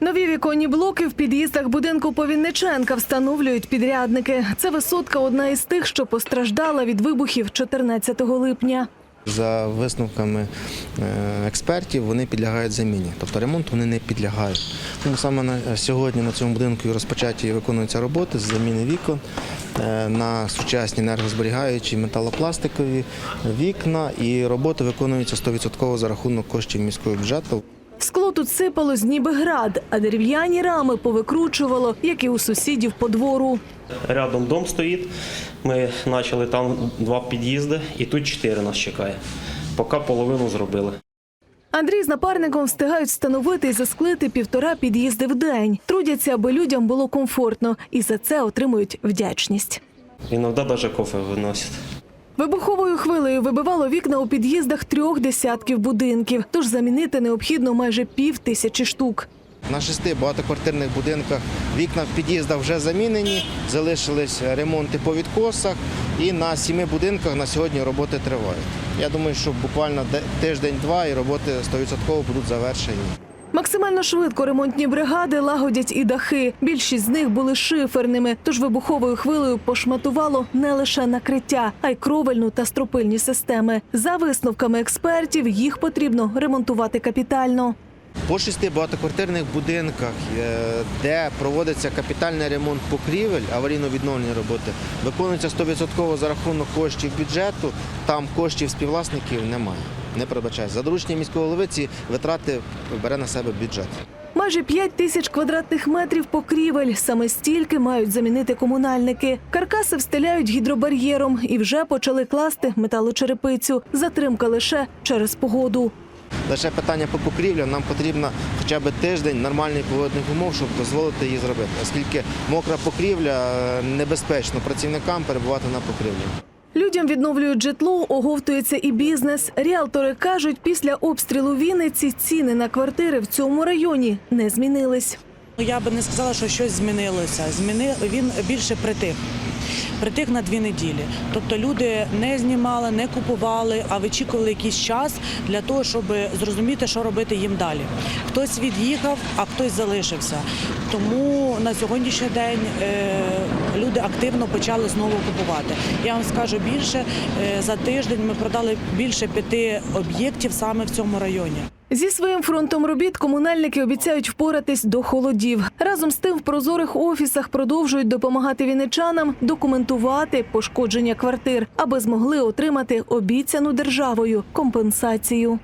Нові віконні блоки в під'їздах будинку Повінниченка встановлюють підрядники. Це висотка одна із тих, що постраждала від вибухів 14 липня. За висновками е, експертів, вони підлягають заміні. Тобто ремонт вони не підлягають. Тому саме на сьогодні на цьому будинку розпочаті виконуються роботи з заміни вікон е, на сучасні енергозберігаючі металопластикові вікна. І роботи виконуються 100% за рахунок коштів міського бюджету. Скло тут сипалось ніби град, а дерев'яні рами повикручувало, як і у сусідів по двору. Рядом дом стоїть. Ми почали там два під'їзди, і тут чотири нас чекає. Поки половину зробили. Андрій з напарником встигають встановити і засклити півтора під'їзди в день. Трудяться, аби людям було комфортно, і за це отримують вдячність. Іноді навіть кофе виносять. Вибуховою хвилею вибивало вікна у під'їздах трьох десятків будинків, тож замінити необхідно майже пів тисячі штук. На шести багатоквартирних будинках вікна в під'їздах вже замінені, залишились ремонти по відкосах, і на сіми будинках на сьогодні роботи тривають. Я думаю, що буквально де- тиждень-два і роботи 100% будуть завершені. Максимально швидко ремонтні бригади лагодять і дахи. Більшість з них були шиферними, тож вибуховою хвилею пошматувало не лише накриття, а й кровельну та стропильні системи. За висновками експертів, їх потрібно ремонтувати капітально. По шести багатоквартирних будинках, е, де проводиться капітальний ремонт покрівель, аварійно-відновлені роботи, виконується 100% за рахунок коштів бюджету. Там коштів співвласників немає. Не передбачається. За дорученням міського голови ці витрати бере на себе бюджет. Майже 5 тисяч квадратних метрів покрівель. Саме стільки мають замінити комунальники. Каркаси встеляють гідробар'єром і вже почали класти металочерепицю. Затримка лише через погоду. Лише питання по покрівлям нам потрібно хоча б тиждень нормальних погодних умов, щоб дозволити її зробити, оскільки мокра покрівля е, небезпечно працівникам перебувати на покрівлі. Людям відновлюють житло, оговтується і бізнес. Ріалтори кажуть, після обстрілу Вінниці ціни на квартири в цьому районі не змінились. Ну, Я би не сказала, що щось змінилося. Зміни він більше притих. Притих на дві неділі. Тобто люди не знімали, не купували, а вичікували якийсь час для того, щоб зрозуміти, що робити їм далі. Хтось від'їхав, а хтось залишився. Тому на сьогоднішній день е, люди активно почали знову купувати. Я вам скажу більше, е, за тиждень ми продали більше п'яти об'єктів саме в цьому районі. Зі своїм фронтом робіт комунальники обіцяють впоратись до холодів. Разом з тим в прозорих офісах продовжують допомагати віничанам документувати пошкодження квартир, аби змогли отримати обіцяну державою компенсацію.